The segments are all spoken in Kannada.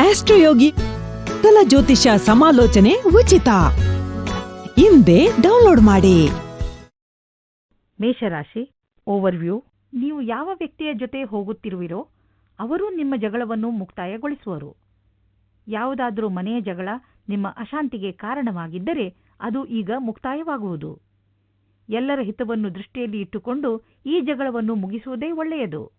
ಆಸ್ಟ್ರೋಯೋಗಿ ಕಲ ಜ್ಯೋತಿಷ ಸಮಾಲೋಚನೆ ಉಚಿತ. ಹಿಂದೆ ಡೌನ್ಲೋಡ್ ಮಾಡಿ. ಮೇಷರಾಶಿ ಓವರ್ವ್ಯೂ ನೀವು ಯಾವ ವ್ಯಕ್ತಿಯ ಜೊತೆ ಹೋಗುತ್ತಿರುವಿರೋ, ಅವರು ನಿಮ್ಮ ಜಗಳವನ್ನು ಮುಕ್ತಾಯಗೊಳಿಸುವರು. ಯಾವುದಾದರೂ ಮನೆಯ ಜಗಳ ನಿಮ್ಮ ಅಶಾಂತಿಗೆ ಕಾರಣವಾಗಿದ್ದರೆ ಅದು ಈಗ ಮುಕ್ತಾಯವಾಗುವುದು. ಎಲ್ಲರ ಹಿತವನ್ನು ದೃಷ್ಟಿಯಲ್ಲಿ ಇಟ್ಟುಕೊಂಡು ಈ ಜಗಳವನ್ನು ಮುಗಿಸುವುದೇ ಒಳ್ಳೆಯದು.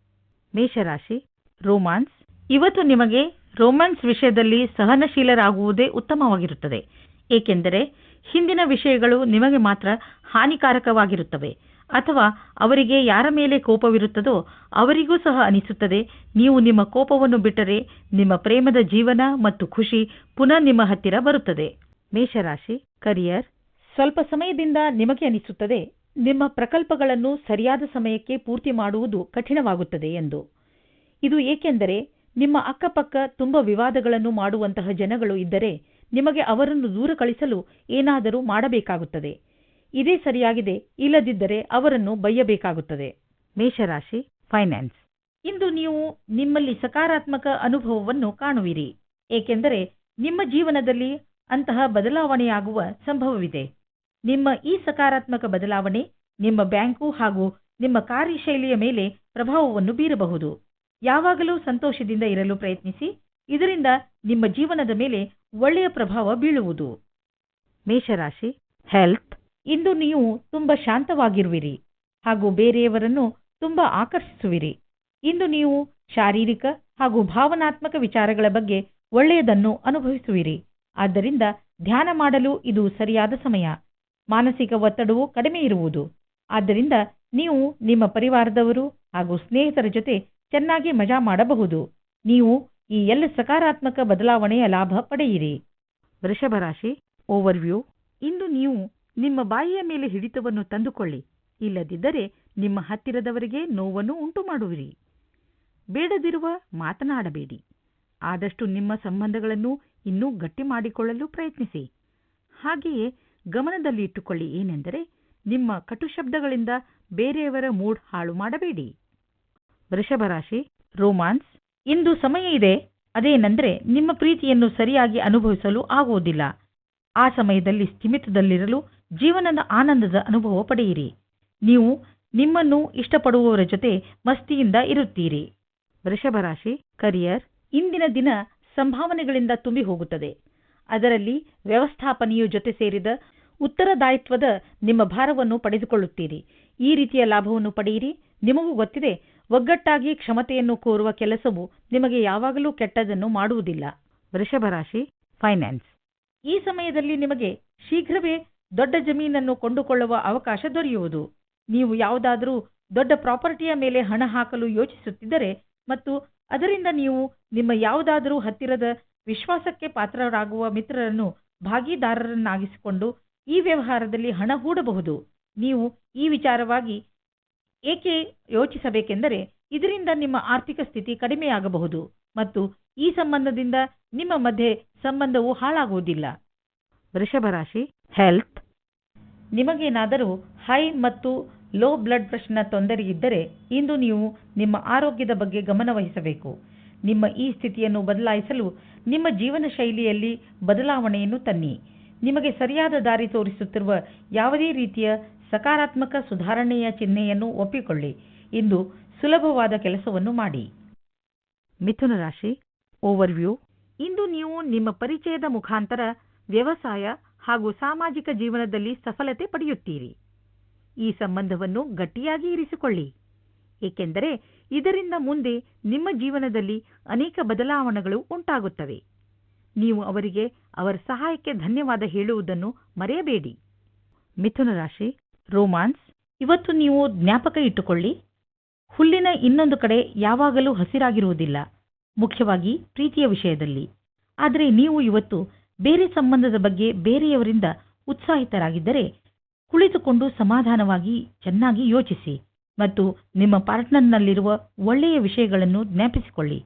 ಮೇಷರಾಶಿ ರೋಮಾನ್ಸ್ ಇವತ್ತು ನಿಮಗೆ ರೋಮ್ಯಾನ್ಸ್ ವಿಷಯದಲ್ಲಿ ಸಹನಶೀಲರಾಗುವುದೇ ಉತ್ತಮವಾಗಿರುತ್ತದೆ. ಏಕೆಂದರೆ ಹಿಂದಿನ ವಿಷಯಗಳು ನಿಮಗೆ ಮಾತ್ರ ಹಾನಿಕಾರಕವಾಗಿರುತ್ತವೆ. ಅಥವಾ ಅವರಿಗೆ ಯಾರ ಮೇಲೆ ಕೋಪವಿರುತ್ತದೋ ಅವರಿಗೂ ಸಹ ಅನಿಸುತ್ತದೆ. ನೀವು ನಿಮ್ಮ ಕೋಪವನ್ನು ಬಿಟ್ಟರೆ ನಿಮ್ಮ ಪ್ರೇಮದ ಜೀವನ ಮತ್ತು ಖುಷಿ ಪುನಃ ನಿಮ್ಮ ಹತ್ತಿರ ಬರುತ್ತದೆ. ಮೇಷರಾಶಿ, ಕರಿಯರ್, ಸ್ವಲ್ಪ ಸಮಯದಿಂದ ನಿಮಗೆ ಅನಿಸುತ್ತದೆ, ನಿಮ್ಮ ಪ್ರಕಲ್ಪಗಳನ್ನು ಸರಿಯಾದ ಸಮಯಕ್ಕೆ ಪೂರ್ತಿ ಮಾಡುವುದು ಕಠಿಣವಾಗುತ್ತದೆ ಎಂದು. ಇದು ಏಕೆಂದರೆ ನಿಮ್ಮ ಅಕ್ಕಪಕ್ಕ ತುಂಬ ವಿವಾದಗಳನ್ನು ಮಾಡುವಂತಹ ಜನಗಳು ಇದ್ದರೆ ನಿಮಗೆ ಅವರನ್ನು ದೂರ ಕಳಿಸಲು ಏನಾದರೂ ಮಾಡಬೇಕಾಗುತ್ತದೆ. ಇದೇ ಸರಿಯಾಗಿದೆ ಇಲ್ಲದಿದ್ದರೆ ಅವರನ್ನು ಬಯ್ಯಬೇಕಾಗುತ್ತದೆ ಮೇಷರಾಶಿ ಫೈನಾನ್ಸ್ ಇಂದು ನೀವು ನಿಮ್ಮಲ್ಲಿ ಸಕಾರಾತ್ಮಕ ಅನುಭವವನ್ನು ಕಾಣುವಿರಿ ಏಕೆಂದರೆ ನಿಮ್ಮ ಜೀವನದಲ್ಲಿ ಅಂತಹ ಬದಲಾವಣೆಯಾಗುವ ಸಂಭವವಿದೆ. ನಿಮ್ಮ ಈ ಸಕಾರಾತ್ಮಕ ಬದಲಾವಣೆ ನಿಮ್ಮ ಬ್ಯಾಂಕು ಹಾಗೂ ನಿಮ್ಮ ಕಾರ್ಯಶೈಲಿಯ ಮೇಲೆ ಪ್ರಭಾವವನ್ನು ಬೀರಬಹುದು. ಯಾವಾಗಲೂ ಸಂತೋಷದಿಂದ ಇರಲು ಪ್ರಯತ್ನಿಸಿ, ಇದರಿಂದ ನಿಮ್ಮ ಜೀವನದ ಮೇಲೆ ಒಳ್ಳೆಯ ಪ್ರಭಾವ ಬೀಳುವುದು. ಮೇಷರಾಶಿ ಹೆಲ್ತ್ ಇಂದು ನೀವು ತುಂಬಾ ಶಾಂತವಾಗಿರುವಿರಿ ಹಾಗೂ ಬೇರೆಯವರನ್ನು ತುಂಬಾ ಆಕರ್ಷಿಸುವಿರಿ. ಇಂದು ನೀವು ಶಾರೀರಿಕ ಹಾಗೂ ಭಾವನಾತ್ಮಕ ವಿಚಾರಗಳ ಬಗ್ಗೆ ಒಳ್ಳೆಯದನ್ನು ಅನುಭವಿಸುವಿರಿ. ಆದ್ದರಿಂದ ಧ್ಯಾನ ಮಾಡಲು ಇದು ಸರಿಯಾದ ಸಮಯ. ಮಾನಸಿಕ ಒತ್ತಡವು ಕಡಿಮೆ ಇರುವುದು. ಆದ್ದರಿಂದ ನೀವು ನಿಮ್ಮ ಪರಿವಾರದವರು ಹಾಗೂ ಸ್ನೇಹಿತರ ಜೊತೆ ಚೆನ್ನಾಗಿ ಮಜಾ ಮಾಡಬಹುದು. ನೀವು ಈ ಎಲ್ಲ ಸಕಾರಾತ್ಮಕ ಬದಲಾವಣೆಯ ಲಾಭ ಪಡೆಯಿರಿ. ವೃಷಭ ರಾಶಿ ಓವರ್ವ್ಯೂ ಇಂದು ನೀವು ನಿಮ್ಮ ಬಾಯಿಯ ಮೇಲೆ ಹಿಡಿತವನ್ನು ತಂದುಕೊಳ್ಳಿ. ಇಲ್ಲದಿದ್ದರೆ ನಿಮ್ಮ ಹತ್ತಿರದವರಿಗೆ ನೋವನ್ನು ಉಂಟು ಮಾಡುವಿರಿ ಬೇಡದಿರುವ ಮಾತನಾಡಬೇಡಿ. ಆದಷ್ಟು ನಿಮ್ಮ ಸಂಬಂಧಗಳನ್ನು ಇನ್ನೂ ಗಟ್ಟಿ ಮಾಡಿಕೊಳ್ಳಲು ಪ್ರಯತ್ನಿಸಿ. ಹಾಗೆಯೇ ಗಮನದಲ್ಲಿ ಇಟ್ಟುಕೊಳ್ಳಿ ಏನೆಂದರೆ ನಿಮ್ಮ ಕಟು ಶಬ್ದಗಳಿಂದ ಬೇರೆಯವರ ಮೂಡ್ ಹಾಳು ಮಾಡಬೇಡಿ. ವೃಷಭ ರಾಶಿ, ರೋಮಾನ್ಸ್. ಇಂದು ಸಮಯ ಇದೆ. ಅದೇನೆಂದರೆ ನಿಮ್ಮ ಪ್ರೀತಿಯನ್ನು ಸರಿಯಾಗಿ ಅನುಭವಿಸಲು ಆಗುವುದಿಲ್ಲ. ಆ ಸಮಯದಲ್ಲಿ ಸ್ಥಿಮಿತದಲ್ಲಿರಲು ಜೀವನದ ಆನಂದದ ಅನುಭವ ಪಡೆಯಿರಿ. ನೀವು ನಿಮ್ಮನ್ನು ಇಷ್ಟಪಡುವವರ ಜೊತೆ ಮಸ್ತಿಯಿಂದ ಇರುತ್ತೀರಿ. ವೃಷಭ ರಾಶಿ ಕರಿಯರ್ ಇಂದಿನ ದಿನ ಸಂಭಾವನೆಗಳಿಂದ ತುಂಬಿ ಹೋಗುತ್ತದೆ. ಅದರಲ್ಲಿ ವ್ಯವಸ್ಥಾಪನೆಯು ಜೊತೆ ಸೇರಿದ ಉತ್ತರದಾಯಿತ್ವದ ನಿಮ್ಮ ಭಾರವನ್ನು ಪಡೆದುಕೊಳ್ಳುತ್ತೀರಿ. ಈ ರೀತಿಯ ಲಾಭವನ್ನು ಪಡೆಯಿರಿ. ನಿಮಗೂ ಗೊತ್ತಿದೆ ಒಗ್ಗಟ್ಟಾಗಿ ಕ್ಷಮತೆಯನ್ನು ಕೋರುವ ಕೆಲಸವು ನಿಮಗೆ ಯಾವಾಗಲೂ ಕೆಟ್ಟದನ್ನು ಮಾಡುವುದಿಲ್ಲ. ವೃಷಭ ರಾಶಿ ಫೈನಾನ್ಸ್ ಈ ಸಮಯದಲ್ಲಿ ನಿಮಗೆ ಶೀಘ್ರವೇ ದೊಡ್ಡ ಜಮೀನನ್ನು ಕೊಂಡುಕೊಳ್ಳುವ ಅವಕಾಶ ದೊರೆಯುವುದು. ನೀವು ಯಾವುದಾದರೂ ದೊಡ್ಡ ಪ್ರಾಪರ್ಟಿಯ ಮೇಲೆ ಹಣ ಹಾಕಲು ಯೋಚಿಸುತ್ತಿದ್ದರೆ ಮತ್ತು ಅದರಿಂದ ನೀವು ನಿಮ್ಮ ಯಾವುದಾದರೂ ಹತ್ತಿರದ ವಿಶ್ವಾಸಕ್ಕೆ ಪಾತ್ರರಾಗುವ ಮಿತ್ರರನ್ನು ಭಾಗಿದಾರರನ್ನಾಗಿಸಿಕೊಂಡು ಈ ವ್ಯವಹಾರದಲ್ಲಿ ಹಣ ಹೂಡಬಹುದು. ನೀವು ಈ ವಿಚಾರವಾಗಿ ಏಕೆ ಯೋಚಿಸಬೇಕೆಂದರೆ ಇದರಿಂದ ನಿಮ್ಮ ಆರ್ಥಿಕ ಸ್ಥಿತಿ ಕಡಿಮೆಯಾಗಬಹುದು ಮತ್ತು ಈ ಸಂಬಂಧದಿಂದ ನಿಮ್ಮ ಮಧ್ಯೆ ಸಂಬಂಧವು ಹಾಳಾಗುವುದಿಲ್ಲ. ವೃಷಭ ರಾಶಿ ಹೆಲ್ತ್ ನಿಮಗೇನಾದರೂ ಹೈ ಮತ್ತು ಲೋ ಬ್ಲಡ್ ಪ್ರೆಷರ್ನ ತೊಂದರೆ ಇದ್ದರೆ ಇಂದು ನೀವು ನಿಮ್ಮ ಆರೋಗ್ಯದ ಬಗ್ಗೆ ಗಮನವಹಿಸಬೇಕು ನಿಮ್ಮ ಈ ಸ್ಥಿತಿಯನ್ನು ಬದಲಾಯಿಸಲು ನಿಮ್ಮ ಜೀವನ ಶೈಲಿಯಲ್ಲಿ ಬದಲಾವಣೆಯನ್ನು ತನ್ನಿ. ನಿಮಗೆ ಸರಿಯಾದ ದಾರಿ ತೋರಿಸುತ್ತಿರುವ ಯಾವುದೇ ರೀತಿಯ ಸಕಾರಾತ್ಮಕ ಸುಧಾರಣೆಯ ಚಿಹ್ನೆಯನ್ನು ಒಪ್ಪಿಕೊಳ್ಳಿ. ಇಂದು ಸುಲಭವಾದ ಕೆಲಸವನ್ನು ಮಾಡಿ. ಮಿಥುನ ರಾಶಿ ಓವರ್ವ್ಯೂ ಇಂದು ನೀವು ನಿಮ್ಮ ಪರಿಚಯದ ಮುಖಾಂತರ ವ್ಯವಸಾಯ ಹಾಗೂ ಸಾಮಾಜಿಕ ಜೀವನದಲ್ಲಿ ಸಫಲತೆ ಪಡೆಯುತ್ತೀರಿ. ಈ ಸಂಬಂಧವನ್ನು ಗಟ್ಟಿಯಾಗಿ ಇರಿಸಿಕೊಳ್ಳಿ. ಏಕೆಂದರೆ ಇದರಿಂದ ಮುಂದೆ ನಿಮ್ಮ ಜೀವನದಲ್ಲಿ ಅನೇಕ ಬದಲಾವಣೆಗಳು ಉಂಟಾಗುತ್ತವೆ. ನೀವು ಅವರಿಗೆ ಅವರ ಸಹಾಯಕ್ಕೆ ಧನ್ಯವಾದ ಹೇಳುವುದನ್ನು ಮರೆಯಬೇಡಿ. ಮಿಥುನ ರಾಶಿ ರೋಮಾನ್ಸ್, ಇವತ್ತು ನೀವು ಜ್ಞಾಪಕ ಇಟ್ಟುಕೊಳ್ಳಿ. ಹುಲ್ಲಿನ ಇನ್ನೊಂದು ಕಡೆ ಯಾವಾಗಲೂ ಹಸಿರಾಗಿರುವುದಿಲ್ಲ, ಮುಖ್ಯವಾಗಿ ಪ್ರೀತಿಯ ವಿಷಯದಲ್ಲಿ. ಆದರೆ ನೀವು ಇವತ್ತು ಬೇರೆ ಸಂಬಂಧದ ಬಗ್ಗೆ ಬೇರೆಯವರಿಂದ ಉತ್ಸಾಹಿತರಾಗಿದ್ದರೆ, ಕುಳಿತುಕೊಂಡು ಸಮಾಧಾನವಾಗಿ ಚೆನ್ನಾಗಿ ಯೋಚಿಸಿ ಮತ್ತು ನಿಮ್ಮ ಪಾರ್ಟ್ನರ್ನಲ್ಲಿರುವ ಒಳ್ಳೆಯ ವಿಷಯಗಳನ್ನು ಜ್ಞಾಪಿಸಿಕೊಳ್ಳಿ.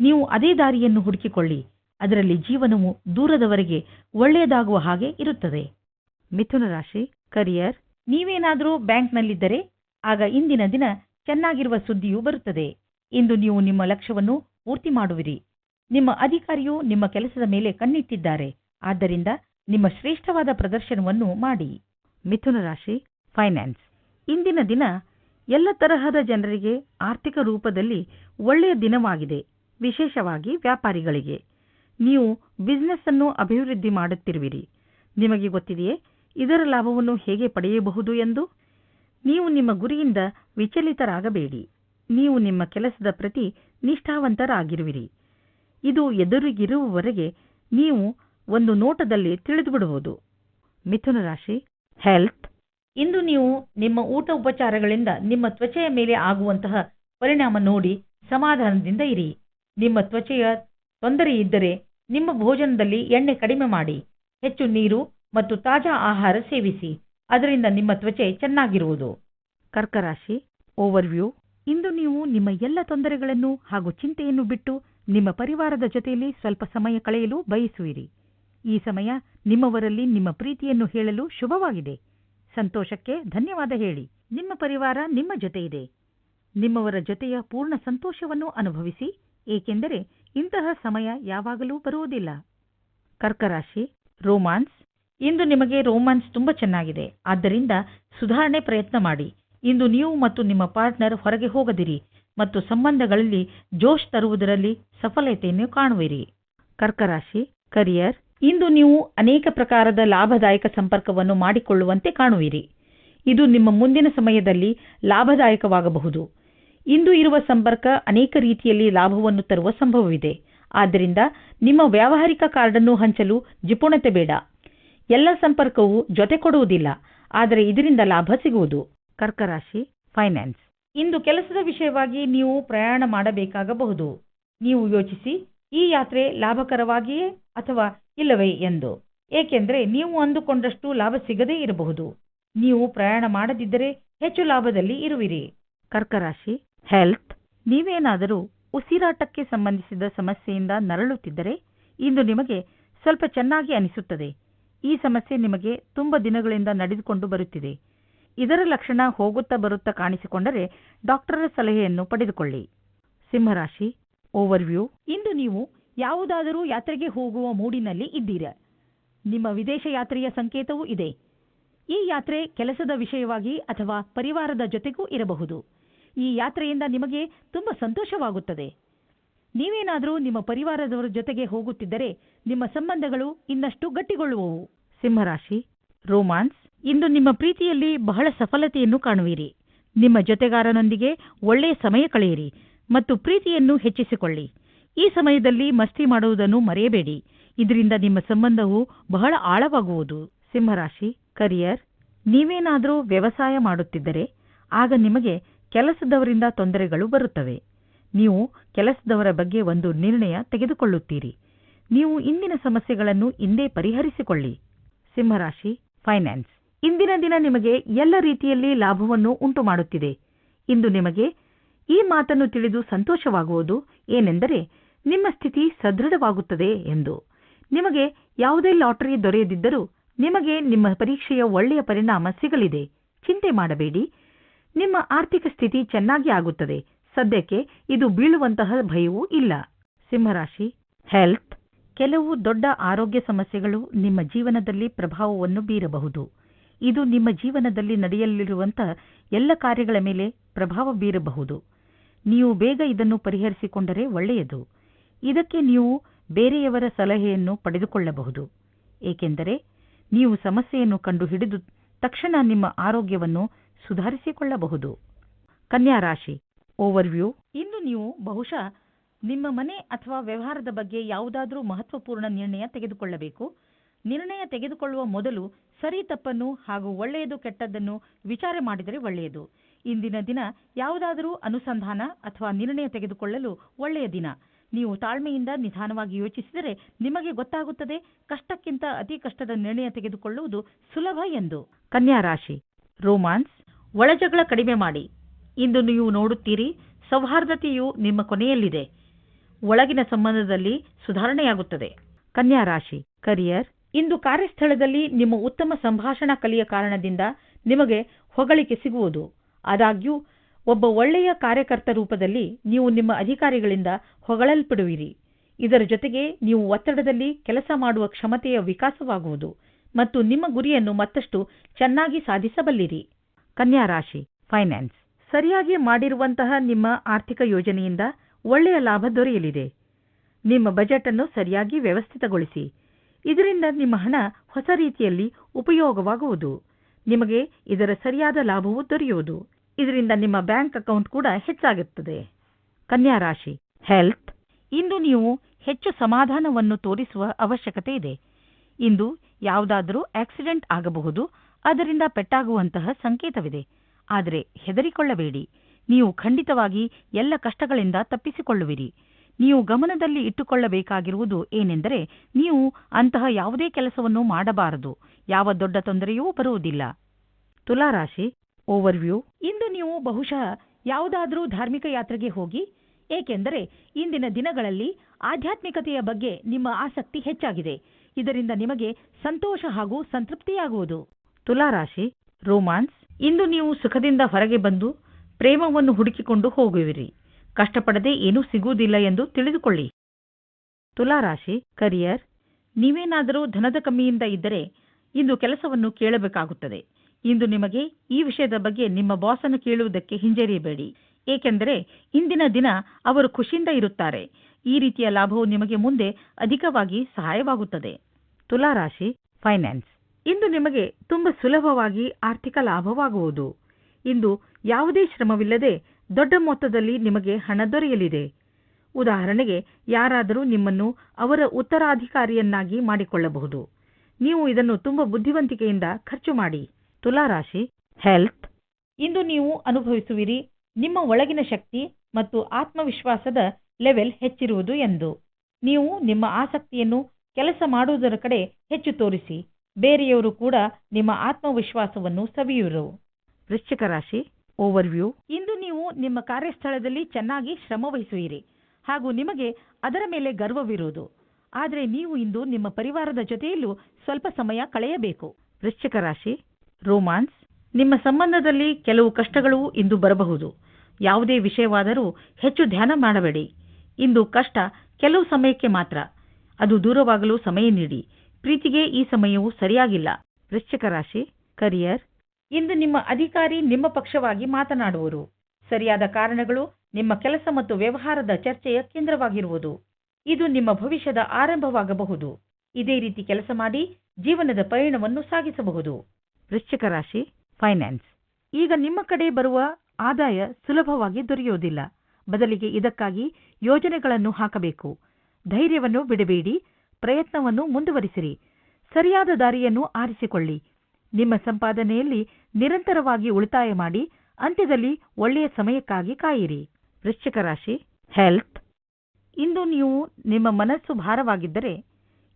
ನೀವು ಅದೇ ದಾರಿಯನ್ನು ಹುಡುಕಿಕೊಳ್ಳಿ, ಅದರಲ್ಲಿ ಜೀವನವು ದೂರದವರೆಗೆ ಒಳ್ಳೆಯದಾಗುವ ಹಾಗೆ ಇರುತ್ತದೆ. ಮಿಥುನ ರಾಶಿ ಕರಿಯರ್ ನೀವೇನಾದರೂ ಬ್ಯಾಂಕ್ನಲ್ಲಿದ್ದರೆ ಆಗ ಇಂದಿನ ದಿನ ಚೆನ್ನಾಗಿರುವ ಸುದ್ದಿಯೂ ಬರುತ್ತದೆ. ಇಂದು ನೀವು ನಿಮ್ಮ ಲಕ್ಷ್ಯವನ್ನು ಪೂರ್ತಿ ಮಾಡುವಿರಿ. ನಿಮ್ಮ ಅಧಿಕಾರಿಯು ನಿಮ್ಮ ಕೆಲಸದ ಮೇಲೆ ಕಣ್ಣಿಟ್ಟಿದ್ದಾರೆ. ಆದ್ದರಿಂದ ನಿಮ್ಮ ಶ್ರೇಷ್ಠವಾದ ಪ್ರದರ್ಶನವನ್ನು ಮಾಡಿ. ಮಿಥುನ ರಾಶಿ, ಫೈನಾನ್ಸ್. ಇಂದಿನ ದಿನ ಎಲ್ಲ ತರಹದ ಜನರಿಗೆ ಆರ್ಥಿಕ ರೂಪದಲ್ಲಿ ಒಳ್ಳೆಯ ದಿನವಾಗಿದೆ. ವಿಶೇಷವಾಗಿ ವ್ಯಾಪಾರಿಗಳಿಗೆ. ನೀವು ಬಿಸ್ನೆಸ್ ಅನ್ನು ಅಭಿವೃದ್ಧಿ ಮಾಡುತ್ತಿರುವಿರಿ. ನಿಮಗೆ ಗೊತ್ತಿದೆಯೇ? ಇದರ ಲಾಭವನ್ನು ಹೇಗೆ ಪಡೆಯಬಹುದು ಎಂದು? ನೀವು ನಿಮ್ಮ ಗುರಿಯಿಂದ ವಿಚಲಿತರಾಗಬೇಡಿ. ನೀವು ನಿಮ್ಮ ಕೆಲಸದ ಪ್ರತಿ ನಿಷ್ಠಾವಂತರಾಗಿರುವಿರಿ. ಇದು ಎದುರಿಗಿರುವವರೆಗೆ ನೀವು ಒಂದು ನೋಟದಲ್ಲಿ ತಿಳಿದುಬಿಡುವುದು. ಮಿಥುನ ರಾಶಿ ಹೆಲ್ತ್ ಇಂದು ನೀವು ನಿಮ್ಮ ಊಟ ಉಪಚಾರಗಳಿಂದ ನಿಮ್ಮ ತ್ವಚೆಯ ಮೇಲೆ ಆಗುವಂತಹ ಪರಿಣಾಮ ನೋಡಿ ಸಮಾಧಾನದಿಂದ ಇರಿ. ನಿಮ್ಮ ತ್ವಚೆಯ ತೊಂದರೆ ಇದ್ದರೆ ನಿಮ್ಮ ಭೋಜನದಲ್ಲಿ ಎಣ್ಣೆ ಕಡಿಮೆ ಮಾಡಿ. ಹೆಚ್ಚು ನೀರು ಮತ್ತು ತಾಜಾ ಆಹಾರ ಸೇವಿಸಿ, ಅದರಿಂದ ನಿಮ್ಮ ತ್ವಚೆ ಚೆನ್ನಾಗಿರುವುದು. ಕರ್ಕರಾಶಿ ಓವರ್ವ್ಯೂ ಇಂದು ನೀವು ನಿಮ್ಮ ಎಲ್ಲ ತೊಂದರೆಗಳನ್ನು ಹಾಗೂ ಚಿಂತೆಯನ್ನು ಬಿಟ್ಟು ನಿಮ್ಮ ಪರಿವಾರದ ಜೊತೆಯಲ್ಲಿ ಸ್ವಲ್ಪ ಸಮಯ ಕಳೆಯಲು ಬಯಸುವಿರಿ. ಈ ಸಮಯ ನಿಮ್ಮವರಲ್ಲಿ ನಿಮ್ಮ ಪ್ರೀತಿಯನ್ನು ಹೇಳಲು ಶುಭವಾಗಿದೆ. ಸಂತೋಷಕ್ಕೆ ಧನ್ಯವಾದ ಹೇಳಿ. ನಿಮ್ಮ ಪರಿವಾರ ನಿಮ್ಮ ಜೊತೆ ಇದೆ. ನಿಮ್ಮವರ ಜೊತೆಯ ಪೂರ್ಣ ಸಂತೋಷವನ್ನು ಅನುಭವಿಸಿ, ಏಕೆಂದರೆ ಇಂತಹ ಸಮಯ ಯಾವಾಗಲೂ ಬರುವುದಿಲ್ಲ. ಕರ್ಕರಾಶಿ ರೋಮಾನ್ಸ್ ಇಂದು ನಿಮಗೆ ರೋಮ್ಯಾನ್ಸ್ ತುಂಬಾ ಚೆನ್ನಾಗಿದೆ. ಆದ್ದರಿಂದ ಸುಧಾರಣೆ ಪ್ರಯತ್ನ ಮಾಡಿ. ಇಂದು ನೀವು ಮತ್ತು ನಿಮ್ಮ ಪಾರ್ಟ್ನರ್ ಹೊರಗೆ ಹೋಗದಿರಿ ಮತ್ತು ಸಂಬಂಧಗಳಲ್ಲಿ ಜೋಶ್ ತರುವುದರಲ್ಲಿ ಸಫಲತೆಯನ್ನು ಕಾಣುವಿರಿ. ಕರ್ಕರಾಶಿ ಕರಿಯರ್ ಇಂದು ನೀವು ಅನೇಕ ಪ್ರಕಾರದ ಲಾಭದಾಯಕ ಸಂಪರ್ಕವನ್ನು ಮಾಡಿಕೊಳ್ಳುವಂತೆ ಕಾಣುವಿರಿ. ಇದು ನಿಮ್ಮ ಮುಂದಿನ ಸಮಯದಲ್ಲಿ ಲಾಭದಾಯಕವಾಗಬಹುದು. ಇಂದು ಇರುವ ಸಂಪರ್ಕ ಅನೇಕ ರೀತಿಯಲ್ಲಿ ಲಾಭವನ್ನು ತರುವ ಸಂಭವವಿದೆ. ಆದ್ದರಿಂದ ನಿಮ್ಮ ವ್ಯಾವಹಾರಿಕ ಕಾರ್ಡನ್ನು ಹಂಚಲು ಜಿಪುಣತೆ ಬೇಡ. ಎಲ್ಲ ಸಂಪರ್ಕವು ಜೊತೆ ಕೊಡುವುದಿಲ್ಲ. ಆದರೆ ಇದರಿಂದ ಲಾಭ ಸಿಗುವುದು. ಕರ್ಕರಾಶಿ ಫೈನಾನ್ಸ್ ಇಂದು ಕೆಲಸದ ವಿಷಯವಾಗಿ ನೀವು ಪ್ರಯಾಣ ಮಾಡಬೇಕಾಗಬಹುದು. ನೀವು ಯೋಚಿಸಿ, ಈ ಯಾತ್ರೆ ಲಾಭಕರವಾಗಿಯೇ ಅಥವಾ ಇಲ್ಲವೇ ಎಂದು. ಏಕೆಂದರೆ ನೀವು ಅಂದುಕೊಂಡಷ್ಟು ಲಾಭ ಸಿಗದೇ ಇರಬಹುದು. ನೀವು ಪ್ರಯಾಣ ಮಾಡದಿದ್ದರೆ ಹೆಚ್ಚು ಲಾಭದಲ್ಲಿ ಇರುವಿರಿ. ಕರ್ಕರಾಶಿ ಹೆಲ್ತ್ ನೀವೇನಾದರೂ ಉಸಿರಾಟಕ್ಕೆ ಸಂಬಂಧಿಸಿದ ಸಮಸ್ಯೆಯಿಂದ ನರಳುತ್ತಿದ್ದರೆ, ಇಂದು ನಿಮಗೆ ಸ್ವಲ್ಪ ಚೆನ್ನಾಗಿ ಅನಿಸುತ್ತದೆ. ಈ ಸಮಸ್ಯೆ ನಿಮಗೆ ತುಂಬ ದಿನಗಳಿಂದ ನಡೆದುಕೊಂಡು ಬರುತ್ತಿದೆ. ಇದರ ಲಕ್ಷಣ ಹೋಗುತ್ತಾ ಬರುತ್ತಾ ಕಾಣಿಸಿಕೊಂಡರೆ ಡಾಕ್ಟರ ಸಲಹೆಯನ್ನು ಪಡೆದುಕೊಳ್ಳಿ. ಸಿಂಹರಾಶಿ ಓವರ್ವ್ಯೂ ಇಂದು ನೀವು ಯಾವುದಾದರೂ ಯಾತ್ರೆಗೆ ಹೋಗುವ ಮೂಡಿನಲ್ಲಿ ಇದ್ದೀರಾ. ನಿಮ್ಮ ವಿದೇಶ ಯಾತ್ರೆಯ ಸಂಕೇತವೂ ಇದೆ. ಈ ಯಾತ್ರೆ ಕೆಲಸದ ವಿಷಯವಾಗಿ ಅಥವಾ ಪರಿವಾರದ ಜೊತೆಗೂ ಇರಬಹುದು. ಈ ಯಾತ್ರೆಯಿಂದ ನಿಮಗೆ ತುಂಬಾ ಸಂತೋಷವಾಗುತ್ತದೆ. ನೀವೇನಾದರೂ ನಿಮ್ಮ ಪರಿವಾರದವರ ಜೊತೆಗೆ ಹೋಗುತ್ತಿದ್ದರೆ ನಿಮ್ಮ ಸಂಬಂಧಗಳು ಇನ್ನಷ್ಟು ಗಟ್ಟಿಗೊಳ್ಳುವವು. ಸಿಂಹರಾಶಿ, ರೋಮಾನ್ಸ್, ಇಂದು ನಿಮ್ಮ ಪ್ರೀತಿಯಲ್ಲಿ ಬಹಳ ಸಫಲತೆಯನ್ನು ಕಾಣುವಿರಿ. ನಿಮ್ಮ ಜೊತೆಗಾರನೊಂದಿಗೆ ಒಳ್ಳೆಯ ಸಮಯ ಕಳೆಯಿರಿ ಮತ್ತು ಪ್ರೀತಿಯನ್ನು ಹೆಚ್ಚಿಸಿಕೊಳ್ಳಿ. ಈ ಸಮಯದಲ್ಲಿ ಮಸ್ತಿ ಮಾಡುವುದನ್ನು ಮರೆಯಬೇಡಿ. ಇದರಿಂದ ನಿಮ್ಮ ಸಂಬಂಧವು ಬಹಳ ಆಳವಾಗುವುದು. ಸಿಂಹರಾಶಿ, ಕರಿಯರ್, ನೀವೇನಾದರೂ ವ್ಯವಸಾಯ ಮಾಡುತ್ತಿದ್ದರೆ ಆಗ ನಿಮಗೆ ಕೆಲಸದವರಿಂದ ತೊಂದರೆಗಳು ಬರುತ್ತವೆ. ನೀವು ಕೆಲಸದವರ ಬಗ್ಗೆ ಒಂದು ನಿರ್ಣಯ ತೆಗೆದುಕೊಳ್ಳುತ್ತೀರಿ. ನೀವು ಇಂದಿನ ಸಮಸ್ಯೆಗಳನ್ನು ಇಂದೇ ಪರಿಹರಿಸಿಕೊಳ್ಳಿ. ಸಿಂಹರಾಶಿ ಫೈನಾನ್ಸ್ ಇಂದಿನ ದಿನ ನಿಮಗೆ ಎಲ್ಲ ರೀತಿಯಲ್ಲಿ ಲಾಭವನ್ನು ಉಂಟು ಮಾಡುತ್ತಿದೆ ಇಂದು ನಿಮಗೆ ಈ ಮಾತನ್ನು ತಿಳಿದು ಸಂತೋಷವಾಗುವುದು ಏನೆಂದರೆ ನಿಮ್ಮ ಸ್ಥಿತಿ ಸದೃಢವಾಗುತ್ತದೆ ಎಂದು. ನಿಮಗೆ ಯಾವುದೇ ಲಾಟರಿ ದೊರೆಯದಿದ್ದರೂ ನಿಮಗೆ ನಿಮ್ಮ ಪರೀಕ್ಷೆಯ ಒಳ್ಳೆಯ ಪರಿಣಾಮ ಸಿಗಲಿದೆ. ಚಿಂತೆ ಮಾಡಬೇಡಿ. ನಿಮ್ಮ ಆರ್ಥಿಕ ಸ್ಥಿತಿ ಚೆನ್ನಾಗಿ ಆಗುತ್ತದೆ. ಸದ್ಯಕ್ಕೆ ಇದು ಬೀಳುವಂತಹ ಭಯವೂ ಇಲ್ಲ. ಸಿಂಹರಾಶಿ ಹೆಲ್ತ್ ಕೆಲವು ದೊಡ್ಡ ಆರೋಗ್ಯ ಸಮಸ್ಯೆಗಳು ನಿಮ್ಮ ಜೀವನದಲ್ಲಿ ಪ್ರಭಾವವನ್ನು ಬೀರಬಹುದು. ಇದು ನಿಮ್ಮ ಜೀವನದಲ್ಲಿ ನಡೆಯಲಿರುವಂತಹ ಎಲ್ಲ ಕಾರ್ಯಗಳ ಮೇಲೆ ಪ್ರಭಾವ ಬೀರಬಹುದು. ನೀವು ಬೇಗ ಇದನ್ನು ಪರಿಹರಿಸಿಕೊಂಡರೆ ಒಳ್ಳೆಯದು. ಇದಕ್ಕೆ ನೀವು ಬೇರೆಯವರ ಸಲಹೆಯನ್ನು ಪಡೆದುಕೊಳ್ಳಬಹುದು. ಏಕೆಂದರೆ ನೀವು ಸಮಸ್ಯೆಯನ್ನು ಕಂಡುಹಿಡಿದು ತಕ್ಷಣ ನಿಮ್ಮ ಆರೋಗ್ಯವನ್ನು ಸುಧಾರಿಸಿಕೊಳ್ಳಬಹುದು. ಕನ್ಯಾ ರಾಶಿ ಓವರ್ವ್ಯೂ ಇಂದು ನೀವು ಬಹುಶಃ ನಿಮ್ಮ ಮನೆ ಅಥವಾ ವ್ಯವಹಾರದ ಬಗ್ಗೆ ಯಾವುದಾದರೂ ಮಹತ್ವಪೂರ್ಣ ನಿರ್ಣಯ ತೆಗೆದುಕೊಳ್ಳಬೇಕು. ನಿರ್ಣಯ ತೆಗೆದುಕೊಳ್ಳುವ ಮೊದಲು ಸರಿ ತಪ್ಪನ್ನು ಹಾಗೂ ಒಳ್ಳೆಯದು ಕೆಟ್ಟದ್ದನ್ನು ವಿಚಾರ ಮಾಡಿದರೆ ಒಳ್ಳೆಯದು. ಇಂದಿನ ದಿನ ಯಾವುದಾದರೂ ಅನುಸಂಧಾನ ಅಥವಾ ನಿರ್ಣಯ ತೆಗೆದುಕೊಳ್ಳಲು ಒಳ್ಳೆಯ ದಿನ. ನೀವು ತಾಳ್ಮೆಯಿಂದ ನಿಧಾನವಾಗಿ ಯೋಚಿಸಿದರೆ ನಿಮಗೆ ಗೊತ್ತಾಗುತ್ತದೆ ಕಷ್ಟಕ್ಕಿಂತ ಅತಿ ಕಷ್ಟದ ನಿರ್ಣಯ ತೆಗೆದುಕೊಳ್ಳುವುದು ಸುಲಭ ಎಂದು. ಕನ್ಯಾ ರಾಶಿ. ರೋಮಾನ್ಸ್. ಒಳಜಗಳ ಕಡಿಮೆ ಮಾಡಿ. ಇಂದು ನೀವು ನೋಡುತ್ತೀರಿ, ಸೌಹಾರ್ದತೆಯು ನಿಮ್ಮ ಕೊನೆಯಲ್ಲಿದೆ. ಒಳಗಿನ ಸಂಬಂಧದಲ್ಲಿ ಸುಧಾರಣೆಯಾಗುತ್ತದೆ. ಕನ್ಯಾ ರಾಶಿ ಕರಿಯರ್ ಇಂದು ಕಾರ್ಯಸ್ಥಳದಲ್ಲಿ ನಿಮ್ಮ ಉತ್ತಮ ಸಂಭಾಷಣಾ ಕಲಿಯ ಕಾರಣದಿಂದ ನಿಮಗೆ ಹೊಗಳಿಕೆ ಸಿಗುವುದು. ಆದಾಗ್ಯೂ, ಒಬ್ಬ ಒಳ್ಳೆಯ ಕಾರ್ಯಕರ್ತ ರೂಪದಲ್ಲಿ ನೀವು ನಿಮ್ಮ ಅಧಿಕಾರಿಗಳಿಂದ ಹೊಗಳಲ್ಪಡುವಿರಿ. ಇದರ ಜೊತೆಗೆ ನೀವು ಒತ್ತಡದಲ್ಲಿ ಕೆಲಸ ಮಾಡುವ ಕ್ಷಮತೆಯ ವಿಕಾಸವಾಗುವುದು ಮತ್ತು ನಿಮ್ಮ ಗುರಿಯನ್ನು ಮತ್ತಷ್ಟು ಚೆನ್ನಾಗಿ ಸಾಧಿಸಬಲ್ಲಿರಿ. ಕನ್ಯಾ ರಾಶಿ ಫೈನಾನ್ಸ್ ಸರಿಯಾಗಿ ಮಾಡಿರುವಂತಹ ನಿಮ್ಮ ಆರ್ಥಿಕ ಯೋಜನೆಯಿಂದ ಒಳ್ಳೆಯ ಲಾಭ ದೊರೆಯಲಿದೆ. ನಿಮ್ಮ ಬಜೆಟ್ ಅನ್ನು ಸರಿಯಾಗಿ ವ್ಯವಸ್ಥಿತಗೊಳಿಸಿ. ಇದರಿಂದ ನಿಮ್ಮ ಹಣ ಹೊಸ ರೀತಿಯಲ್ಲಿ ಉಪಯೋಗವಾಗುವುದು. ನಿಮಗೆ ಇದರ ಸರಿಯಾದ ಲಾಭವೂ ದೊರೆಯುವುದು. ಇದರಿಂದ ನಿಮ್ಮ ಬ್ಯಾಂಕ್ ಅಕೌಂಟ್ ಕೂಡ ಹೆಚ್ಚಾಗುತ್ತದೆ. ಕನ್ಯಾ ರಾಶಿ ಹೆಲ್ತ್ ಇಂದು ನೀವು ಹೆಚ್ಚು ಸಮಾಧಾನವನ್ನು ತೋರಿಸುವ ಅವಶ್ಯಕತೆ ಇದೆ. ಇಂದು ಯಾವುದಾದರೂ ಆಕ್ಸಿಡೆಂಟ್ ಆಗಬಹುದು. ಅದರಿಂದ ಪೆಟ್ಟಾಗುವಂತಹ ಸಂಕೇತವಿದೆ. ಆದರೆ ಹೆದರಿಕೊಳ್ಳಬೇಡಿ. ನೀವು ಖಂಡಿತವಾಗಿ ಎಲ್ಲ ಕಷ್ಟಗಳಿಂದ ತಪ್ಪಿಸಿಕೊಳ್ಳುವಿರಿ. ನೀವು ಗಮನದಲ್ಲಿ ಇಟ್ಟುಕೊಳ್ಳಬೇಕಾಗಿರುವುದು ಏನೆಂದರೆ ನೀವು ಅಂತಹ ಯಾವುದೇ ಕೆಲಸವನ್ನು ಮಾಡಬಾರದು. ಯಾವ ದೊಡ್ಡ ತೊಂದರೆಯೂ ಬರುವುದಿಲ್ಲ. ತುಲಾರಾಶಿ ಓವರ್ವ್ಯೂ ಇಂದು ನೀವು ಬಹುಶಃ ಯಾವುದಾದರೂ ಧಾರ್ಮಿಕ ಯಾತ್ರೆಗೆ ಹೋಗಿ, ಏಕೆಂದರೆ ಇಂದಿನ ದಿನಗಳಲ್ಲಿ ಆಧ್ಯಾತ್ಮಿಕತೆಯ ಬಗ್ಗೆ ನಿಮ್ಮ ಆಸಕ್ತಿ ಹೆಚ್ಚಾಗಿದೆ. ಇದರಿಂದ ನಿಮಗೆ ಸಂತೋಷ ಹಾಗೂ ಸಂತೃಪ್ತಿಯಾಗುವುದು. ತುಲಾರಾಶಿ ರೋಮಾನ್ಸ್ ಇಂದು ನೀವು ಸುಖದಿಂದ ಹೊರಗೆ ಬಂದು ಪ್ರೇಮವನ್ನು ಹುಡುಕಿಕೊಂಡು ಹೋಗುವಿರಿ. ಕಷ್ಟಪಡದೆ ಏನೂ ಸಿಗುವುದಿಲ್ಲ ಎಂದು ತಿಳಿದುಕೊಳ್ಳಿ. ತುಲಾರಾಶಿ ಕರಿಯರ್ ನೀವೇನಾದರೂ ಧನದ ಕಮ್ಮಿಯಿಂದ ಇದ್ದರೆ ಇಂದು ಕೆಲಸವನ್ನು ಕೇಳಬೇಕಾಗುತ್ತದೆ. ಇಂದು ನಿಮಗೆ ಈ ವಿಷಯದ ಬಗ್ಗೆ ನಿಮ್ಮ ಬಾಸನ್ನು ಕೇಳುವುದಕ್ಕೆ ಹಿಂಜರಿಯಬೇಡಿ. ಏಕೆಂದರೆ ಇಂದಿನ ದಿನ ಅವರು ಖುಷಿಯಿಂದ ಇರುತ್ತಾರೆ. ಈ ರೀತಿಯ ಲಾಭವು ನಿಮಗೆ ಮುಂದೆ ಅಧಿಕವಾಗಿ ಸಹಾಯವಾಗುತ್ತದೆ. ತುಲಾರಾಶಿ ಫೈನಾನ್ಸ್ ಇಂದು ನಿಮಗೆ ತುಂಬ ಸುಲಭವಾಗಿ ಆರ್ಥಿಕ ಲಾಭವಾಗುವುದು. ಇಂದು ಯಾವುದೇ ಶ್ರಮವಿಲ್ಲದೆ ದೊಡ್ಡ ಮೊತ್ತದಲ್ಲಿ ನಿಮಗೆ ಹಣ ದೊರೆಯಲಿದೆ. ಉದಾಹರಣೆಗೆ, ಯಾರಾದರೂ ನಿಮ್ಮನ್ನು ಅವರ ಉತ್ತರಾಧಿಕಾರಿಯನ್ನಾಗಿ ಮಾಡಿಕೊಳ್ಳಬಹುದು. ನೀವು ಇದನ್ನು ತುಂಬ ಬುದ್ಧಿವಂತಿಕೆಯಿಂದ ಖರ್ಚು ಮಾಡಿ. ತುಲಾರಾಶಿ ಹೆಲ್ತ್ ಇಂದು ನೀವು ಅನುಭವಿಸುವಿರಿ ನಿಮ್ಮ ಒಳಗಿನ ಶಕ್ತಿ ಮತ್ತು ಆತ್ಮವಿಶ್ವಾಸದ ಲೆವೆಲ್ ಹೆಚ್ಚಿರುವುದು ಎಂದು. ನೀವು ನಿಮ್ಮ ಆಸಕ್ತಿಯನ್ನು ಕೆಲಸ ಮಾಡುವುದರ ಕಡೆ ಹೆಚ್ಚು ತೋರಿಸಿ. ಬೇರೆಯವರು ಕೂಡ ನಿಮ್ಮ ಆತ್ಮವಿಶ್ವಾಸವನ್ನು ಸವಿಯುವರು. ವೃಶ್ಚಿಕ ರಾಶಿ ಓವರ್ವ್ಯೂ ಇಂದು ನೀವು ನಿಮ್ಮ ಕಾರ್ಯಸ್ಥಳದಲ್ಲಿ ಚೆನ್ನಾಗಿ ಶ್ರಮವಹಿಸುವಿರಿ ಹಾಗೂ ನಿಮಗೆ ಅದರ ಮೇಲೆ ಗರ್ವವಿರುವುದು. ಆದರೆ ನೀವು ಇಂದು ನಿಮ್ಮ ಪರಿವಾರದ ಜೊತೆಯಲ್ಲೂ ಸ್ವಲ್ಪ ಸಮಯ ಕಳೆಯಬೇಕು. ವೃಶ್ಚಿಕ ರಾಶಿ ರೋಮಾನ್ಸ್ ನಿಮ್ಮ ಸಂಬಂಧದಲ್ಲಿ ಕೆಲವು ಕಷ್ಟಗಳು ಇಂದು ಬರಬಹುದು. ಯಾವುದೇ ವಿಷಯವಾದರೂ ಹೆಚ್ಚು ಧ್ಯಾನ ಮಾಡಬೇಡಿ. ಇಂದು ಕಷ್ಟ ಕೆಲವು ಸಮಯಕ್ಕೆ ಮಾತ್ರ. ಅದು ದೂರವಾಗಲು ಸಮಯ ನೀಡಿ. ಪ್ರೀತಿಗೆ ಈ ಸಮಯವು ಸರಿಯಾಗಿಲ್ಲ. ವೃಶ್ಚಿಕ ರಾಶಿ ಕರಿಯರ್ ಇಂದು ನಿಮ್ಮ ಅಧಿಕಾರಿ ನಿಮ್ಮ ಪಕ್ಷವಾಗಿ ಮಾತನಾಡುವರು. ಸರಿಯಾದ ಕಾರಣಗಳು ನಿಮ್ಮ ಕೆಲಸ ಮತ್ತು ವ್ಯವಹಾರದ ಚರ್ಚೆಯ ಕೇಂದ್ರವಾಗಿರುವುದು. ಇದು ನಿಮ್ಮ ಭವಿಷ್ಯದ ಆರಂಭವಾಗಬಹುದು. ಇದೇ ರೀತಿ ಕೆಲಸ ಮಾಡಿ ಜೀವನದ ಪಯಣವನ್ನು ಸಾಗಿಸಬಹುದು. ವೃಶ್ಚಿಕ ರಾಶಿ ಫೈನಾನ್ಸ್ ಈಗ ನಿಮ್ಮ ಕಡೆ ಬರುವ ಆದಾಯ ಸುಲಭವಾಗಿ ದೊರೆಯುವುದಿಲ್ಲ. ಬದಲಿಗೆ ಇದಕ್ಕಾಗಿ ಯೋಜನೆಗಳನ್ನು ಹಾಕಬೇಕು. ಧೈರ್ಯವನ್ನು ಬಿಡಬೇಡಿ. ಪ್ರಯತ್ನವನ್ನು ಮುಂದುವರಿಸಿರಿ. ಸರಿಯಾದ ದಾರಿಯನ್ನು ಆರಿಸಿಕೊಳ್ಳಿ. ನಿಮ್ಮ ಸಂಪಾದನೆಯಲ್ಲಿ ನಿರಂತರವಾಗಿ ಉಳಿತಾಯ ಮಾಡಿ ಅಂತ್ಯದಲ್ಲಿ ಒಳ್ಳೆಯ ಸಮಯಕ್ಕಾಗಿ ಕಾಯಿರಿ. ವೃಶ್ಚಿಕ ರಾಶಿ ಹೆಲ್ತ್ ಇಂದು ನೀವು ನಿಮ್ಮ ಮನಸ್ಸು ಭಾರವಾಗಿದ್ದರೆ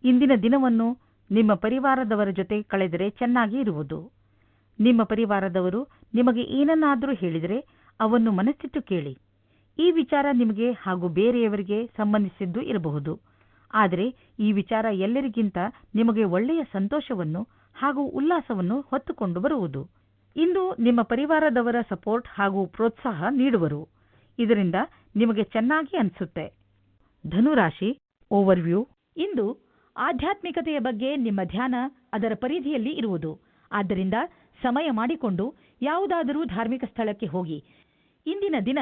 ಇಂದಿನ ದಿನವನ್ನು ನಿಮ್ಮ ಪರಿವಾರದವರ ಜೊತೆ ಕಳೆದರೆ ಚೆನ್ನಾಗಿ ಇರುವುದು. ನಿಮ್ಮ ಪರಿವಾರದವರು ನಿಮಗೆ ಏನನ್ನಾದರೂ ಹೇಳಿದರೆ ಅವನ್ನು ಮನಸ್ಸಿಟ್ಟು ಕೇಳಿ. ಈ ವಿಚಾರ ನಿಮಗೆ ಹಾಗೂ ಬೇರೆಯವರಿಗೆ ಸಂಬಂಧಿಸಿದ್ದು ಇರಬಹುದು. ಆದರೆ ಈ ವಿಚಾರ ಎಲ್ಲರಿಗಿಂತ ನಿಮಗೆ ಒಳ್ಳೆಯ ಸಂತೋಷವನ್ನು ಹಾಗೂ ಉಲ್ಲಾಸವನ್ನು ಹೊತ್ತುಕೊಂಡು ಬರುವುದು. ಇಂದು ನಿಮ್ಮ ಪರಿವಾರದವರ ಸಪೋರ್ಟ್ ಹಾಗೂ ಪ್ರೋತ್ಸಾಹ ನೀಡುವರು. ಇದರಿಂದ ನಿಮಗೆ ಚೆನ್ನಾಗಿ ಅನಿಸುತ್ತೆ. ಧನುರಾಶಿ, ಓವರ್ವ್ಯೂ. ಇಂದು ಆಧ್ಯಾತ್ಮಿಕತೆಯ ಬಗ್ಗೆ ನಿಮ್ಮ ಧ್ಯಾನ ಅದರ ಪರಿಧಿಯಲ್ಲಿ ಇರುವುದು. ಆದ್ದರಿಂದ ಸಮಯ ಮಾಡಿಕೊಂಡು ಯಾವುದಾದರೂ ಧಾರ್ಮಿಕ ಸ್ಥಳಕ್ಕೆ ಹೋಗಿ. ಇಂದಿನ ದಿನ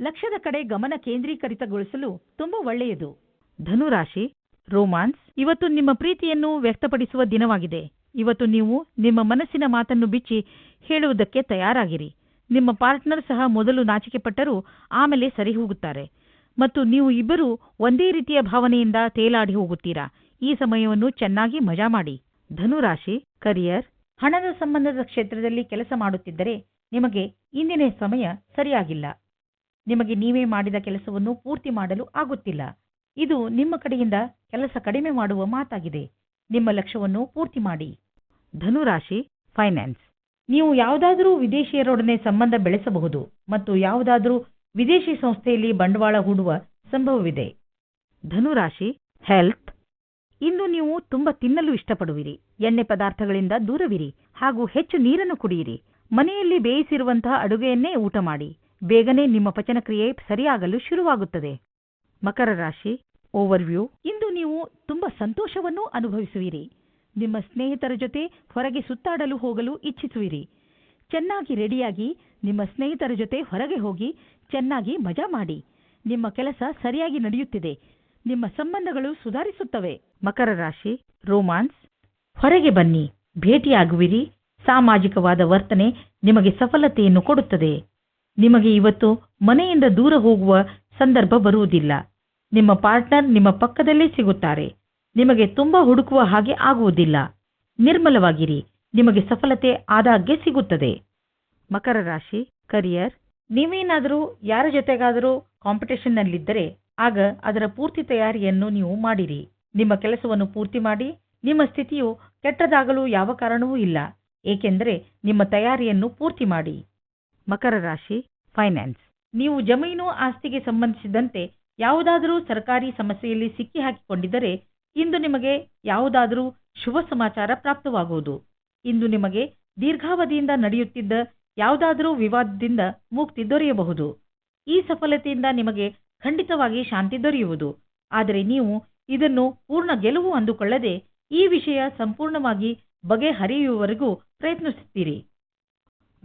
ಲಕ್ಷ್ಯದ ಕಡೆ ಗಮನ ಕೇಂದ್ರೀಕರಿತಗೊಳಿಸಲು ತುಂಬ ಒಳ್ಳೆಯದು. ಧನುರಾಶಿ, ರೋಮಾನ್ಸ್, ಇವತ್ತು ನಿಮ್ಮ ಪ್ರೀತಿಯನ್ನು ವ್ಯಕ್ತಪಡಿಸುವ ದಿನವಾಗಿದೆ. ಇವತ್ತು ನೀವು ನಿಮ್ಮ ಮನಸ್ಸಿನ ಮಾತನ್ನು ಬಿಚ್ಚಿ ಹೇಳುವುದಕ್ಕೆ ತಯಾರಾಗಿರಿ. ನಿಮ್ಮ ಪಾರ್ಟ್ನರ್ ಸಹ ಮೊದಲು ನಾಚಿಕೆಪಟ್ಟರೂ ಆಮೇಲೆ ಸರಿ ಹೋಗುತ್ತಾರೆ ಮತ್ತು ನೀವು ಇಬ್ಬರೂ ಒಂದೇ ರೀತಿಯ ಭಾವನೆಯಿಂದ ತೇಲಾಡಿ ಹೋಗುತ್ತೀರಾ? ಈ ಸಮಯವನ್ನು ಚೆನ್ನಾಗಿ ಮಜಾ ಮಾಡಿ. ಧನುರಾಶಿ, ಕರಿಯರ್, ಹಣದ ಸಂಬಂಧದ ಕ್ಷೇತ್ರದಲ್ಲಿ ಕೆಲಸ ಮಾಡುತ್ತಿದ್ದರೆ ನಿಮಗೆ ಇಂದಿನ ಸಮಯ ಸರಿಯಾಗಿಲ್ಲ. ನಿಮಗೆ ನೀವೇ ಮಾಡಿದ ಕೆಲಸವನ್ನು ಪೂರ್ತಿ ಮಾಡಲು ಆಗುತ್ತಿಲ್ಲ. ಇದು ನಿಮ್ಮ ಕಡೆಯಿಂದ ಕೆಲಸ ಕಡಿಮೆ ಮಾಡುವ ಮಾತಾಗಿದೆ. ನಿಮ್ಮ ಲಕ್ಷ್ಯವನ್ನು ಪೂರ್ತಿ ಮಾಡಿ. ಧನುರಾಶಿ ಫೈನಾನ್ಸ್. ನೀವು ಯಾವುದಾದರೂ ವಿದೇಶಿಯರೊಡನೆ ಸಂಬಂಧ ಬೆಳೆಸಬಹುದು ಮತ್ತು ಯಾವುದಾದರೂ ವಿದೇಶಿ ಸಂಸ್ಥೆಯಲ್ಲಿ ಬಂಡವಾಳ ಹೂಡುವ ಸಂಭವವಿದೆ. ಧನುರಾಶಿ ಹೆಲ್ತ್. ಇಂದು ನೀವು ತುಂಬಾ ತಿನ್ನಲು ಇಷ್ಟಪಡುವಿರಿ. ಎಣ್ಣೆ ಪದಾರ್ಥಗಳಿಂದ ದೂರವಿರಿ ಹಾಗೂ ಹೆಚ್ಚು ನೀರನ್ನು ಕುಡಿಯಿರಿ. ಮನೆಯಲ್ಲಿ ಬೇಯಿಸಿರುವಂತಹ ಅಡುಗೆಯನ್ನೇ ಊಟ ಮಾಡಿ. ಬೇಗನೆ ನಿಮ್ಮ ಪಚನಕ್ರಿಯೆ ಸರಿಯಾಗಲು ಶುರುವಾಗುತ್ತದೆ. ಮಕರ ರಾಶಿ ಓವರ್ವ್ಯೂ ಇಂದು ನೀವು ತುಂಬಾ ಸಂತೋಷವನ್ನು ಅನುಭವಿಸುವಿರಿ. ನಿಮ್ಮ ಸ್ನೇಹಿತರ ಜೊತೆ ಹೊರಗೆ ಸುತ್ತಾಡಲು ಹೋಗಲು ಇಚ್ಛಿಸುವಿರಿ. ಚೆನ್ನಾಗಿ ರೆಡಿಯಾಗಿ ನಿಮ್ಮ ಸ್ನೇಹಿತರ ಜೊತೆ ಹೊರಗೆ ಹೋಗಿ ಚೆನ್ನಾಗಿ ಮಜಾ ಮಾಡಿ. ನಿಮ್ಮ ಕೆಲಸ ಸರಿಯಾಗಿ ನಡೆಯುತ್ತಿದೆ. ನಿಮ್ಮ ಸಂಬಂಧಗಳು ಸುಧಾರಿಸುತ್ತವೆ. ಮಕರ ರಾಶಿ ರೋಮಾನ್ಸ್ ಹೊರಗೆ ಬನ್ನಿ. ಭೇಟಿಯಾಗುವಿರಿ. ಸಾಮಾಜಿಕವಾದ ವರ್ತನೆ ನಿಮಗೆ ಸಫಲತೆಯನ್ನು ಕೊಡುತ್ತದೆ. ನಿಮಗೆ ಇವತ್ತು ಮನೆಯಿಂದ ದೂರ ಹೋಗುವ ಸಂದರ್ಭ ಬರುವುದಿಲ್ಲ. ನಿಮ್ಮ ಪಾರ್ಟ್ನರ್ ನಿಮ್ಮ ಪಕ್ಕದಲ್ಲೇ ಸಿಗುತ್ತಾರೆ. ನಿಮಗೆ ತುಂಬಾ ಹುಡುಕುವ ಹಾಗೆ ಆಗುವುದಿಲ್ಲ. ನಿರ್ಮಲವಾಗಿರಿ. ನಿಮಗೆ ಸಫಲತೆ ಆದಾಗ್ಗೆ ಸಿಗುತ್ತದೆ. ಮಕರ ರಾಶಿ ಕರಿಯರ್ ನೀವೇನಾದರೂ ಯಾರ ಜೊತೆಗಾದರೂ ಕಾಂಪಿಟೇಷನ್ನಲ್ಲಿದ್ದರೆ ಆಗ ಅದರ ಪೂರ್ತಿ ತಯಾರಿಯನ್ನು ನೀವು ಮಾಡಿರಿ. ನಿಮ್ಮ ಕೆಲಸವನ್ನು ಪೂರ್ತಿ ಮಾಡಿ. ನಿಮ್ಮ ಸ್ಥಿತಿಯು ಕೆಟ್ಟದಾಗಲು ಯಾವ ಕಾರಣವೂ ಇಲ್ಲ. ಏಕೆಂದರೆ ನಿಮ್ಮ ತಯಾರಿಯನ್ನು ಪೂರ್ತಿ ಮಾಡಿ. ಮಕರ ರಾಶಿ ಫೈನಾನ್ಸ್ ನೀವು ಜಮೀನು ಆಸ್ತಿಗೆ ಸಂಬಂಧಿಸಿದಂತೆ ಯಾವುದಾದರೂ ಸರ್ಕಾರಿ ಸಮಸ್ಯೆಯಲ್ಲಿ ಸಿಕ್ಕಿ ಹಾಕಿಕೊಂಡಿದ್ದರೆ ಇಂದು ನಿಮಗೆ ಯಾವುದಾದರೂ ಶುಭ ಸಮಾಚಾರ ಪ್ರಾಪ್ತವಾಗುವುದು. ಇಂದು ನಿಮಗೆ ದೀರ್ಘಾವಧಿಯಿಂದ ನಡೆಯುತ್ತಿದ್ದ ಯಾವುದಾದರೂ ವಿವಾದದಿಂದ ಮುಕ್ತಿ ದೊರೆಯಬಹುದು. ಈ ಸಫಲತೆಯಿಂದ ನಿಮಗೆ ಖಂಡಿತವಾಗಿ ಶಾಂತಿ ದೊರೆಯುವುದು. ಆದರೆ ನೀವು ಇದನ್ನು ಪೂರ್ಣ ಗೆಲುವು ಅಂದುಕೊಳ್ಳದೆ ಈ ವಿಷಯ ಸಂಪೂರ್ಣವಾಗಿ ಬಗೆಹರಿಯುವವರೆಗೂ ಪ್ರಯತ್ನಿಸುತ್ತೀರಿ.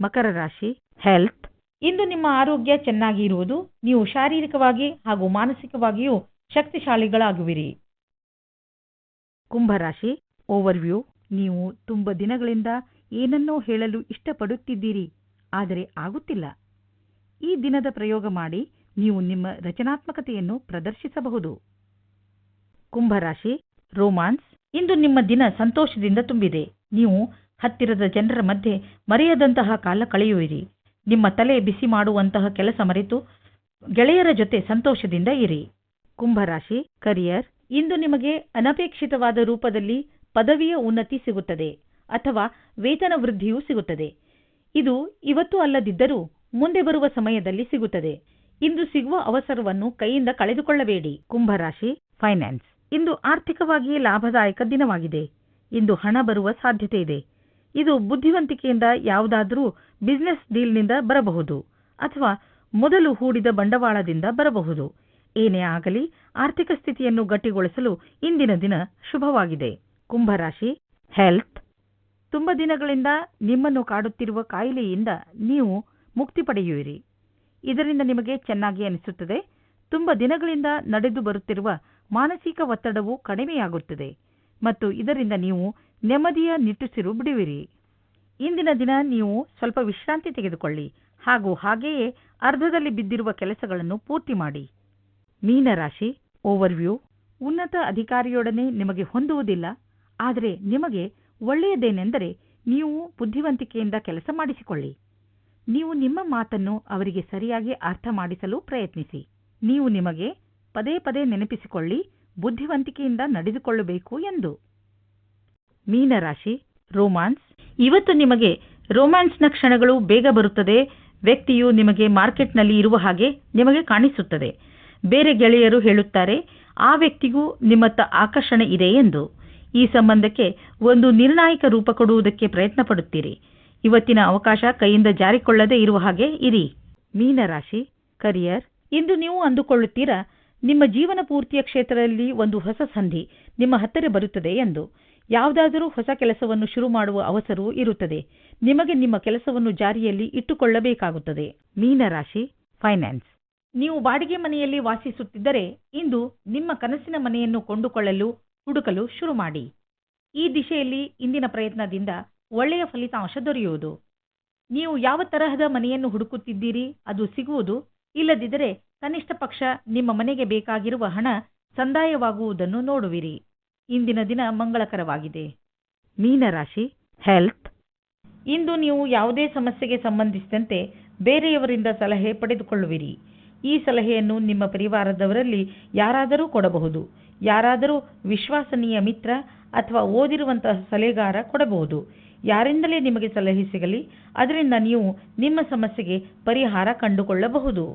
ಮಕರ ರಾಶಿ ಹೆಲ್ತ್ ಇಂದು ನಿಮ್ಮ ಆರೋಗ್ಯ ಚೆನ್ನಾಗಿ ಇರುವುದು ನೀವು ಶಾರೀರಿಕವಾಗಿ ಹಾಗೂ ಮಾನಸಿಕವಾಗಿಯೂ ಶಕ್ತಿಶಾಲಿಗಳಾಗುವಿರಿ. ಕುಂಭರಾಶಿ ಓವರ್ವ್ಯೂ ನೀವು ತುಂಬ ದಿನಗಳಿಂದ ಏನನ್ನೋ ಹೇಳಲು ಇಷ್ಟಪಡುತ್ತಿದ್ದೀರಿ, ಆದರೆ ಆಗುತ್ತಿಲ್ಲ. ಈ ದಿನದ ಪ್ರಯೋಗ ಮಾಡಿ ನೀವು ನಿಮ್ಮ ರಚನಾತ್ಮಕತೆಯನ್ನು ಪ್ರದರ್ಶಿಸಬಹುದು. ಕುಂಭರಾಶಿ ರೋಮಾನ್ಸ್ ಇಂದು ನಿಮ್ಮ ದಿನ ಸಂತೋಷದಿಂದ ತುಂಬಿದೆ. ನೀವು ಹತ್ತಿರದ ಜನರ ಮಧ್ಯೆ ಮರೆಯದಂತಹ ಕಾಲ ಕಳೆಯುವಿರಿ. ನಿಮ್ಮ ತಲೆ ಬಿಸಿ ಮಾಡುವಂತಹ ಕೆಲಸ ಮರೆತು ಗೆಳೆಯರ ಜೊತೆ ಸಂತೋಷದಿಂದ ಇರಿ. ಕುಂಭರಾಶಿ ಕರಿಯರ್ ಇಂದು ನಿಮಗೆ ಅನಪೇಕ್ಷಿತವಾದ ರೂಪದಲ್ಲಿ ಪದವಿಯ ಉನ್ನತಿ ಸಿಗುತ್ತದೆ ಅಥವಾ ವೇತನ ವೃದ್ಧಿಯೂ ಸಿಗುತ್ತದೆ. ಇದು ಇವತ್ತು ಅಲ್ಲದಿದ್ದರೂ ಮುಂದೆ ಬರುವ ಸಮಯದಲ್ಲಿ ಸಿಗುತ್ತದೆ. ಇಂದು ಸಿಗುವ ಅವಸರವನ್ನು ಕೈಯಿಂದ ಕಳೆದುಕೊಳ್ಳಬೇಡಿ. ಕುಂಭರಾಶಿ ಫೈನಾನ್ಸ್ ಇಂದು ಆರ್ಥಿಕವಾಗಿ ಲಾಭದಾಯಕ ದಿನವಾಗಿದೆ. ಇಂದು ಹಣ ಬರುವ ಸಾಧ್ಯತೆ ಇದೆ. ಇದು ಬುದ್ಧಿವಂತಿಕೆಯಿಂದ ಯಾವುದಾದರೂ ಬಿಸಿನೆಸ್ ಡೀಲ್ನಿಂದ ಬರಬಹುದು ಅಥವಾ ಮೊದಲು ಹೂಡಿದ ಬಂಡವಾಳದಿಂದ ಬರಬಹುದು. ಏನೇ ಆಗಲಿ ಆರ್ಥಿಕ ಸ್ಥಿತಿಯನ್ನು ಗಟ್ಟಿಗೊಳಿಸಲು ಇಂದಿನ ದಿನ ಶುಭವಾಗಿದೆ. ಕುಂಭರಾಶಿ ಹೆಲ್ತ್ ತುಂಬ ದಿನಗಳಿಂದ ನಿಮ್ಮನ್ನು ಕಾಡುತ್ತಿರುವ ಕಾಯಿಲೆಯಿಂದ ನೀವು ಮುಕ್ತಿ ಪಡೆಯುವಿರಿ. ಇದರಿಂದ ನಿಮಗೆ ಚೆನ್ನಾಗಿ ಅನಿಸುತ್ತದೆ. ತುಂಬ ದಿನಗಳಿಂದ ನಡೆದು ಬರುತ್ತಿರುವ ಮಾನಸಿಕ ಒತ್ತಡವು ಕಡಿಮೆಯಾಗುತ್ತದೆ. ಮತ್ತು ಇದರಿಂದ ನೀವು ನೆಮ್ಮದಿಯ ನಿಟ್ಟುಸಿರು ಬಿಡುವಿರಿ. ಇಂದಿನ ದಿನ ನೀವು ಸ್ವಲ್ಪ ವಿಶ್ರಾಂತಿ ತೆಗೆದುಕೊಳ್ಳಿ. ಹಾಗೂ ಹಾಗೆಯೇ ಅರ್ಧದಲ್ಲಿ ಬಿದ್ದಿರುವ ಕೆಲಸಗಳನ್ನು ಪೂರ್ತಿ ಮಾಡಿ. ಮೀನರಾಶಿ ಓವರ್ವ್ಯೂ ಉನ್ನತ ಅಧಿಕಾರಿಯೊಡನೆ ನಿಮಗೆ ಹೊಂದುವುದಿಲ್ಲ. ಆದರೆ ನಿಮಗೆ ಒಳ್ಳೆಯದೇನೆಂದರೆ ನೀವು ಬುದ್ಧಿವಂತಿಕೆಯಿಂದ ಕೆಲಸ ಮಾಡಿಸಿಕೊಳ್ಳಿ. ನೀವು ನಿಮ್ಮ ಮಾತನ್ನು ಅವರಿಗೆ ಸರಿಯಾಗಿ ಅರ್ಥ ಮಾಡಿಸಲು ಪ್ರಯತ್ನಿಸಿ. ನೀವು ನಿಮಗೆ ಪದೇ ಪದೇ ನೆನಪಿಸಿಕೊಳ್ಳಿ, ಬುದ್ಧಿವಂತಿಕೆಯಿಂದ ನಡೆದುಕೊಳ್ಳಬೇಕು ಎಂದು. ಮೀನರಾಶಿ, ರೋಮಾನ್ಸ್. ಇವತ್ತು ನಿಮಗೆ ರೋಮ್ಯಾನ್ಸ್ನ ಕ್ಷಣಗಳು ಬೇಗ ಬರುತ್ತದೆ. ವ್ಯಕ್ತಿಯು ನಿಮಗೆ ಮಾರ್ಕೆಟ್ನಲ್ಲಿ ಇರುವ ಹಾಗೆ ನಿಮಗೆ ಕಾಣಿಸುತ್ತದೆ. ಬೇರೆ ಗೆಳೆಯರು ಹೇಳುತ್ತಾರೆ, ಆ ವ್ಯಕ್ತಿಗೂ ನಿಮ್ಮತ್ತ ಆಕರ್ಷಣೆ ಇದೆ ಎಂದು. ಈ ಸಂಬಂಧಕ್ಕೆ ಒಂದು ನಿರ್ಣಾಯಕ ರೂಪ ಕೊಡುವುದಕ್ಕೆ ಪ್ರಯತ್ನ ಪಡುತ್ತೀರಿ ಇವತ್ತಿನ ಅವಕಾಶ ಕೈಯಿಂದ ಜಾರಿಕೊಳ್ಳದೆ ಇರುವ ಹಾಗೆ ಇರಿ. ಮೀನರಾಶಿ, ಕರಿಯರ್, ಇಂದು ನೀವು ಅಂದುಕೊಳ್ಳುತ್ತೀರಾ, ನಿಮ್ಮ ಜೀವನ ಪೂರ್ತಿಯ ಕ್ಷೇತ್ರದಲ್ಲಿ ಒಂದು ಹೊಸ ಸಂಧಿ ನಿಮ್ಮ ಹತ್ತಿರ ಬರುತ್ತದೆ ಎಂದು. ಯಾವುದಾದರೂ ಹೊಸ ಕೆಲಸವನ್ನು ಶುರು ಮಾಡುವ ಅವಸರವೂ ಇರುತ್ತದೆ. ನಿಮಗೆ ನಿಮ್ಮ ಕೆಲಸವನ್ನು ಜಾರಿಯಲ್ಲಿ ಇಟ್ಟುಕೊಳ್ಳಬೇಕಾಗುತ್ತದೆ. ಮೀನರಾಶಿ ಫೈನಾನ್ಸ್ ನೀವು ಬಾಡಿಗೆ ಮನೆಯಲ್ಲಿ ವಾಸಿಸುತ್ತಿದ್ದರೆ ಇಂದು ನಿಮ್ಮ ಕನಸಿನ ಮನೆಯನ್ನು ಕೊಂಡುಕೊಳ್ಳಲು, ಹುಡುಕಲು ಶುರು ಮಾಡಿ. ಈ ದಿಶೆಯಲ್ಲಿ ಇಂದಿನ ಪ್ರಯತ್ನದಿಂದ ಒಳ್ಳೆಯ ಫಲಿತಾಂಶ ದೊರೆಯುವುದು. ನೀವು ಯಾವ ತರಹದ ಮನೆಯನ್ನು ಹುಡುಕುತ್ತಿದ್ದೀರಿ, ಅದು ಸಿಗುವುದು, ಇಲ್ಲದಿದ್ದರೆ ಕನಿಷ್ಠ ಪಕ್ಷ ನಿಮ್ಮ ಮನೆಗೆ ಬೇಕಾಗಿರುವ ಹಣ ಸಂದಾಯವಾಗುವುದನ್ನು ನೋಡುವಿರಿ. ಇಂದಿನ ದಿನ ಮಂಗಳಕರವಾಗಿದೆ. ಮೀನರಾಶಿ ಹೆಲ್ತ್ ಇಂದು ನೀವು ಯಾವುದೇ ಸಮಸ್ಯೆಗೆ ಸಂಬಂಧಿಸಿದಂತೆ ಬೇರೆಯವರಿಂದ ಸಲಹೆ ಪಡೆದುಕೊಳ್ಳುವಿರಿ. ಈ ಸಲಹೆಯನ್ನು ನಿಮ್ಮ ಪರಿವಾರದವರಲ್ಲಿ ಯಾರಾದರೂ ಕೊಡಬಹುದು. ಯಾರಾದರೂ ವಿಶ್ವಾಸನೀಯ ಮಿತ್ರ ಅಥವಾ ಓದಿರುವಂತಹ ಸಲಹೆಗಾರ ಕೊಡಬಹುದು. ಯಾರಿಂದಲೇ ನಿಮಗೆ ಸಲಹೆ ಸಿಗಲಿ, ಅದರಿಂದ ನೀವು ನಿಮ್ಮ ಸಮಸ್ಯೆಗೆ ಪರಿಹಾರ ಕಂಡುಕೊಳ್ಳಬಹುದು.